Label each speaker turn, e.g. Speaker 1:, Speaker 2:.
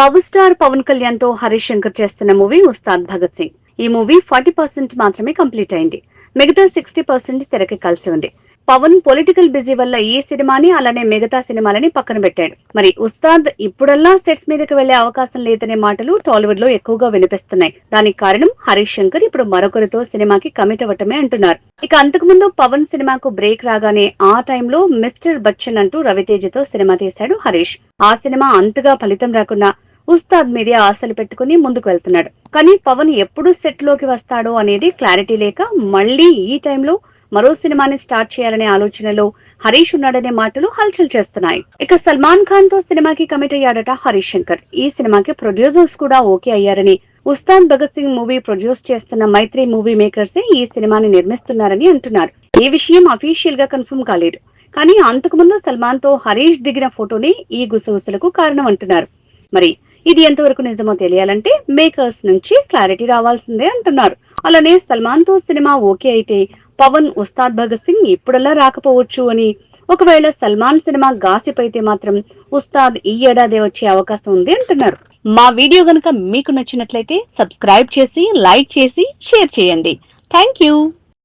Speaker 1: Power star Pawan కళ్యాణ్తో హరీష్ శంకర్ చేస్తున్న movie Ustaad Bhagat Singh. ఈ మూవీ ఫార్టీ పర్సెంట్ మాత్రమే కంప్లీట్ అయింది. మిగతా సిక్స్టీ పర్సెంట్ తెరకెక్కాల్సి ఉంది. పవన్ పొలిటికల్ బిజీ వల్ల ఈ సినిమాని అలానే మిగతా సినిమాలని పక్కన పెట్టాడు. మరి ఉస్తాద్ ఇప్పుడల్లా సెట్స్ మీదకి వెళ్ళే అవకాశం లేదనే మాటలు టాలీవుడ్లో ఎక్కువగా వినిపిస్తున్నాయి. దానికి కారణం హరీష్ శంకర్ ఇప్పుడు మరొకరితో సినిమాకి కమిట్ అవ్వటమే అంటున్నారు. ఇక అంతకుముందు పవన్ సినిమాకు బ్రేక్ రాగానే ఆ టైంలో మిస్టర్ బచ్చన్ అంటూ రవితేజతో సినిమా తీశాడు హరీష్. ఆ సినిమా అంతగా ఫలితం రాకుండా ఉస్తాద్ మీదే ఆశలు పెట్టుకుని ముందుకు వెళ్తున్నాడు. కానీ పవన్ ఎప్పుడు సెట్లోకి వస్తాడో అనేది క్లారిటీ లేక మళ్ళీ ఈ టైంలో మరో సినిమాని స్టార్ట్ చేయాలనే ఆలోచనలో హరీష్ ఉన్నాడనే మాటలు హల్చల్ చేస్తున్నాయి. ఇక సల్మాన్ ఖాన్తో సినిమాకి కమిట్ అయ్యాడట హరీష్ శంకర్. ఈ సినిమాకి ప్రొడ్యూసర్స్ కూడా ఓకే అయ్యారని ఉస్తాద్ భగత్ సింగ్ మూవీ ప్రొడ్యూస్ చేస్తున్న మైత్రి మూవీ మేకర్స్ ఈ సినిమాని నిర్మిస్తున్నారని అంటున్నారు. ఈ విషయం అఫీషియల్గా కన్ఫర్మ్ కాలేదు. కానీ అంతకుముందు సల్మాన్తో హరీష్ దిగిన ఫోటోని ఈ గుసగుసలకు కారణం అంటున్నారు. మరి ఇది ఎంతవరకు నిజమో తెలియాలంటే మేకర్స్ నుంచి క్లారిటీ రావాల్సిందే అంటున్నారు. అలానే సల్మాన్తో సినిమా ఓకే అయితే పవన్ ఉస్తాద్ భగత్ సింగ్ ఇప్పుడల్లా రాకపోవచ్చు అని. ఒకవేళ సల్మాన్ సినిమా గాసిప్ అయితే మాత్రం ఉస్తాద్ ఈ ఏడాది వచ్చే అవకాశం ఉంది అంటున్నారు. మా వీడియో గనుక మీకు నచ్చినట్లయితే సబ్స్క్రైబ్ చేసి లైక్ చేసి షేర్ చేయండి. Thank you.